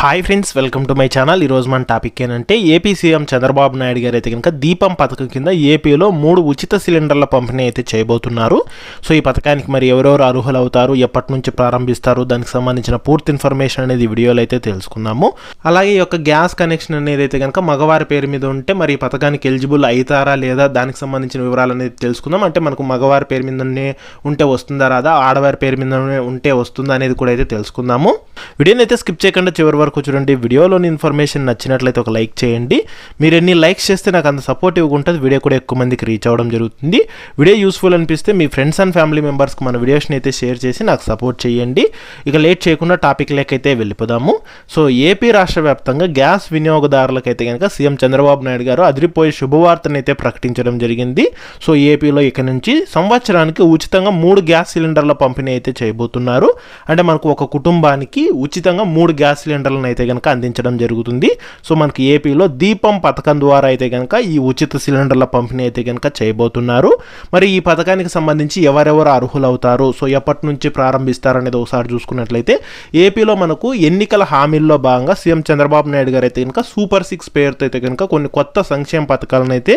Hi friends welcome to my channel. ఈరోజు మన topic ఏంటంటే ఏపీ సీఎం చంద్రబాబు నాయుడు గారు అయితే కనుక దీపం పథకం కింద ఏపీలో మూడు ఉచిత సిలిండర్ల పంపిణీ అయితే చేయబోతున్నారు. సో ఈ పథకానికి మరి ఎవరెవరు అర్హులు అవుతారు ఎప్పటి నుంచి ప్రారంభిస్తారు దానికి సంబంధించిన పూర్తి ఇన్ఫర్మేషన్ అనేది వీడియోలో అయితే తెలుసుకుందాము అలాగే ఈ యొక్క గ్యాస్ కనెక్షన్ అనేది అయితే కనుక మగవారి పేరు మీద ఉంటే మరి ఈ పథకానికి ఎలిజిబుల్ అవుతారా లేదా దానికి సంబంధించిన వివరాలు అనేది తెలుసుకుందాం. అంటే మనకు మగవారి పేరు మీదనే ఉంటే వస్తుందా రాదా ఆడవారి పేరు మీదనే ఉంటే వస్తుందా అనేది కూడా అయితే తెలుసుకుందాము. వీడియోని అయితే స్కిప్ చేయకుండా చివరి వరకు చూడండి. వీడియోలోని ఇన్ఫర్మేషన్ నచ్చినట్లయితే ఒక లైక్ చేయండి. మీరు ఎన్ని లైక్స్ చేస్తే నాకు అంత సపోర్టివ్గా ఉంటుంది. వీడియో కూడా ఎక్కువ మందికి రీచ్ అవ్వడం జరుగుతుంది. వీడియో యూస్ఫుల్ అనిపిస్తే మీ ఫ్రెండ్స్ అండ్ ఫ్యామిలీ మెంబర్స్కి మన వీడియోస్ని అయితే షేర్ చేసి నాకు సపోర్ట్ చేయండి. ఇక లేట్ చేయకుండా టాపిక్ లేకైతే వెళ్ళిపోదాము. సో ఏపీ రాష్ట్ర వ్యాప్తంగా గ్యాస్ వినియోగదారులకైతే కనుక సీఎం చంద్రబాబు నాయుడు గారు అదిరిపోయే శుభవార్తను అయితే ప్రకటించడం జరిగింది. సో ఏపీలో ఇక నుంచి సంవత్సరానికి ఉచితంగా మూడు గ్యాస్ సిలిండర్ల పంపిణీ అయితే చేయబోతున్నారు. అంటే మనకు ఒక కుటుంబానికి ఉచితంగా మూడు గ్యాస్ సిలిండర్లను అయితే కనుక అందించడం జరుగుతుంది. సో మనకి ఏపీలో దీపం పథకం ద్వారా అయితే కనుక ఈ ఉచిత సిలిండర్ల పంపిణీ అయితే కనుక చేయబోతున్నారు. మరి ఈ పథకానికి సంబంధించి ఎవరెవరు అర్హులవుతారు? సో ఎప్పటి నుంచి ప్రారంభిస్తారు అనేది ఒకసారి చూసుకున్నట్లయితే ఏపీలో మనకు ఎన్నికల హామీల్లో భాగంగా సీఎం చంద్రబాబు నాయుడు గారు అయితే కనుక సూపర్ సిక్స్ పేరుతో అయితే కనుక కొన్ని కొత్త సంక్షేమ పథకాలను అయితే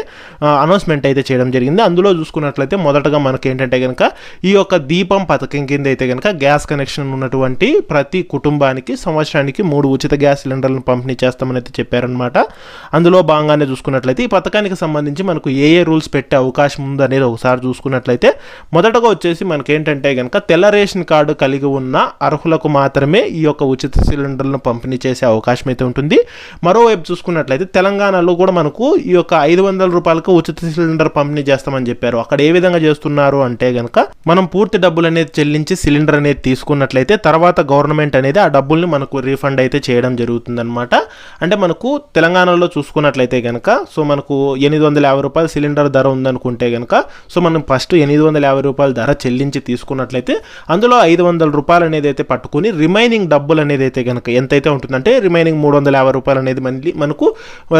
అనౌన్స్మెంట్ అయితే చేయడం జరిగింది. అందులో చూసుకున్నట్లయితే మొదటగా మనకి ఏంటంటే కనుక ఈ యొక్క దీపం పథకం కింద అయితే కనుక గ్యాస్ కనెక్షన్ ఉన్నటువంటి ప్రతి కుటుంబానికి సంవత్సరానికి మూడు ఉచిత గ్యాస్ సిలిండర్లను పంపిణీ చేస్తామని అయితే చెప్పారనమాట అందులో భాగంగానే చూసుకున్నట్లయితే ఈ పథకానికి సంబంధించి మనకు ఏ ఏ రూల్స్ పెట్టే అవకాశం ఉంది అనేది ఒకసారి చూసుకున్నట్లయితే మొదటగా వచ్చేసి మనకేంటంటే కనుక తెల్ల రేషన్ కార్డు కలిగి ఉన్న అర్హులకు మాత్రమే ఈ యొక్క ఉచిత సిలిండర్లను పంపిణీ చేసే అవకాశం అయితే ఉంటుంది. మరోవైపు చూసుకున్నట్లయితే తెలంగాణలో కూడా మనకు ఈ యొక్క ఐదు వందల రూపాయలకు ఉచిత సిలిండర్ పంపిణీ చేస్తామని చెప్పారు. అక్కడ ఏ విధంగా చేస్తున్నారు అంటే కనుక మనం పూర్తి డబ్బులు అనేది చెల్లించి సిలిండర్ అనేది తీసుకున్నట్లయితే తర్వాత గవర్నమెంట్ అనేది ఆ డబ్బుల్ని మనకు రీఫండ్ అయితే చేయడం జరుగుతుందన్నమాట. అంటే మనకు తెలంగాణలో చూసుకున్నట్లయితే కనుక సో మనకు ఎనిమిది వందల యాభై రూపాయల సిలిండర్ ధర ఉందనుకుంటే కనుక సో మనం ఫస్ట్ ఎనిమిది వందల యాభై రూపాయల ధర చెల్లించి తీసుకున్నట్లయితే అందులో ఐదు వందల రూపాయలు అనేది అయితే పట్టుకుని రిమైనింగ్ డబ్బులు అనేది అయితే కనుక ఎంతైతే ఉంటుందంటే రిమైనింగ్ మూడు వందల యాభై రూపాయలు అనేది మళ్ళీ మనకు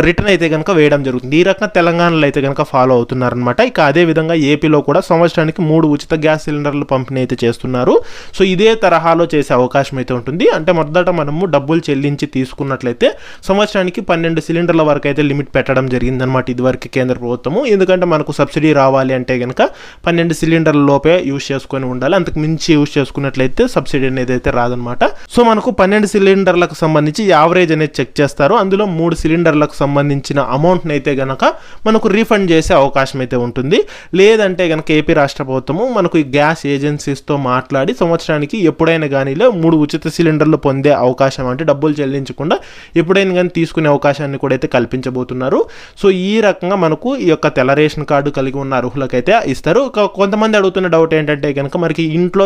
రిటర్న్ అయితే కనుక వేయడం జరుగుతుంది. ఈ రకంగా తెలంగాణలో అయితే కనుక ఫాలో అవుతున్నారనమాట ఇక అదే విధంగా ఏపీలో కూడా సంవత్సరానికి మూడు ఉచిత గ్యాస్ సిలిండర్లు పంపిణీ అయితే చేస్తున్నారు. సో ఇదే తరహాలో చేసే అవకాశం అయితే ఉంటుంది. అంటే మొదట మనము డబ్బులు చెల్లించి తీసుకున్నట్లయితే సంవత్సరానికి పన్నెండు సిలిండర్ల వరకు అయితే లిమిట్ పెట్టడం జరిగిందనమాట ఇదివరకు కేంద్ర ప్రభుత్వము. ఎందుకంటే మనకు సబ్సిడీ రావాలి అంటే కనుక పన్నెండు సిలిండర్ల లోపే యూజ్ చేసుకొని ఉండాలి. అంతకు మించి యూజ్ చేసుకున్నట్లయితే సబ్సిడీ అనేది అయితే రాదనమాట సో మనకు పన్నెండు సిలిండర్లకు సంబంధించి యావరేజ్ అనేది చెక్ చేస్తారు. అందులో మూడు సిలిండర్లకు సంబంధించిన అమౌంట్ని అయితే గనక మనకు రీఫండ్ చేసే అవకాశం అయితే ఉంటుంది. లేదంటే కనుక ఏపీ రాష్ట్ర ప్రభుత్వము మనకు ఈ గ్యాస్ ఏజెన్సీస్తో మాట్లాడి సంవత్సరానికి ఎప్పుడైనా కానీ మూడు ఉచిత సిలిండర్ సిలిండర్లు పొందే అవకాశం అంటే డబ్బులు చెల్లించకుండా ఎప్పుడైనా కానీ తీసుకునే అవకాశాన్ని కూడా అయితే కల్పించబోతున్నారు. సో ఈ రకంగా మనకు ఈ యొక్క తెల్ల రేషన్ కార్డు కలిగి ఉన్న అర్హులకైతే ఇస్తారు. కొంతమంది అడుగుతున్న డౌట్ ఏంటంటే కనుక మనకి ఇంట్లో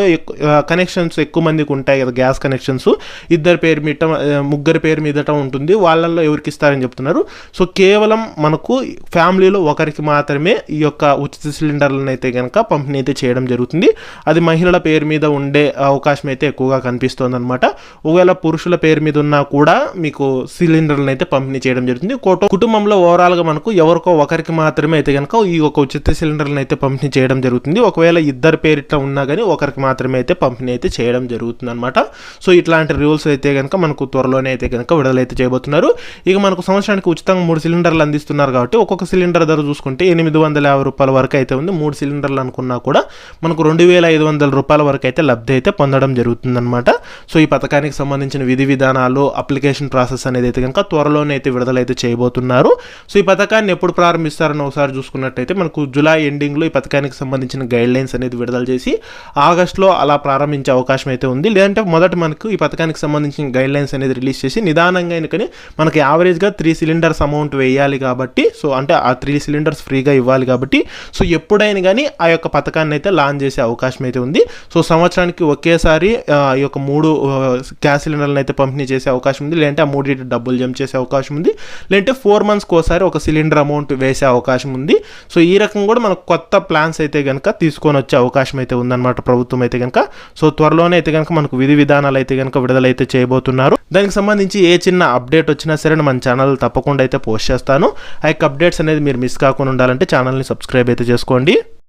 కనెక్షన్స్ ఎక్కువ మందికి ఉంటాయి కదా గ్యాస్ కనెక్షన్స్ ఇద్దరు పేరు మీద ముగ్గురు పేరు మీదట ఉంటుంది. వాళ్ళల్లో ఎవరికి ఇస్తారని చెప్తున్నారు. సో కేవలం మనకు ఫ్యామిలీలో ఒకరికి మాత్రమే ఈ యొక్క ఉచిత సిలిండర్లను అయితే కనుక పంపిణీ అయితే చేయడం జరుగుతుంది. అది మహిళల పేరు మీద ఉండే అవకాశం అయితే ఎక్కువగా కనిపిస్తుంది అనమాట ఒకవేళ పురుషుల పేరు మీద ఉన్నా కూడా మీకు సిలిండర్లను అయితే పంపిణీ చేయడం జరుగుతుంది. కుటుంబంలో ఓవరాల్గా మనకు ఎవరికో ఒకరికి మాత్రమే అయితే కనుక ఈ ఒక ఉచిత సిలిండర్లను అయితే పంపిణీ చేయడం జరుగుతుంది. ఒకవేళ ఇద్దరు పేరిట ఉన్నా కానీ ఒకరికి మాత్రమే అయితే పంపిణీ అయితే చేయడం జరుగుతుంది అనమాట సో ఇట్లాంటి రూల్స్ అయితే కనుక మనకు త్వరలోనే అయితే కనుక విడుదలైతే చేయబోతున్నారు. ఇక మనకు సంవత్సరానికి ఉచితంగా మూడు సిలిండర్లు అందిస్తున్నారు కాబట్టి ఒక్కొక్క సిలిండర్ ధర చూసుకుంటే ఎనిమిది వందల యాభై రూపాయల వరకు అయితే ఉంది. మూడు సిలిండర్లు అనుకున్నా కూడా మనకు రెండు వేల ఐదు వందల రూపాయల వరకు అయితే లబ్ధి అయితే పొందడం జరుగుతుందన్నమాట. సో ఈ పథకానికి సంబంధించిన విధి విధానాలు అప్లికేషన్ ప్రాసెస్ అనేది అయితే కనుక త్వరలోనే అయితే విడుదలైతే చేయబోతున్నారు. సో ఈ పథకాన్ని ఎప్పుడు ప్రారంభిస్తారని ఒకసారి చూసుకున్నట్టయితే మనకు జూలై ఎండింగ్లో ఈ పథకానికి సంబంధించిన గైడ్ లైన్స్ అనేది విడుదల చేసి ఆగస్ట్లో అలా ప్రారంభించే అవకాశం అయితే ఉంది. లేదంటే మొదట మనకు ఈ పథకానికి సంబంధించిన గైడ్ లైన్స్ అనేది రిలీజ్ చేసి నిదానంగా కానీ మనకి యావరేజ్గా త్రీ సిలిండర్స్ అమౌంట్ వేయాలి కాబట్టి సో అంటే ఆ త్రీ సిలిండర్స్ ఫ్రీగా ఇవ్వాలి కాబట్టి సో ఎప్పుడైనా కానీ ఆ యొక్క పథకాన్ని అయితే లాంచ్ చేసే అవకాశం అయితే ఉంది. సో సంవత్సరానికి ఒకేసారి ఈ యొక్క మూడు గ్యాస్ సిలిండర్లను అయితే పంపిణీ చేసే అవకాశం ఉంది. లేదంటే ఆ మూడింటి డబ్బులు జమ చేసే అవకాశం ఉంది. లేదంటే ఫోర్ మంత్స్కి ఒకసారి ఒక సిలిండర్ అమౌంట్ వేసే అవకాశం ఉంది. సో ఈ రకం కూడా మనకు కొత్త ప్లాన్స్ అయితే కనుక తీసుకొని వచ్చే అవకాశం అయితే ఉందన్నమాట ప్రభుత్వం అయితే కనుక సో త్వరలోనే అయితే కనుక మనకు విధి విధానాలు అయితే కనుక విడుదలైతే చేయబోతున్నారు. దానికి సంబంధించి ఏ చిన్న అప్డేట్ వచ్చినా సరే మన ఛానల్ తప్పకుండా అయితే పోస్ట్ చేస్తాను. ఆ యొక్క అప్డేట్స్ అనేది మీరు మిస్ కాకుండా ఉండాలంటే ఛానల్ని సబ్స్క్రైబ్ అయితే చేసుకోండి.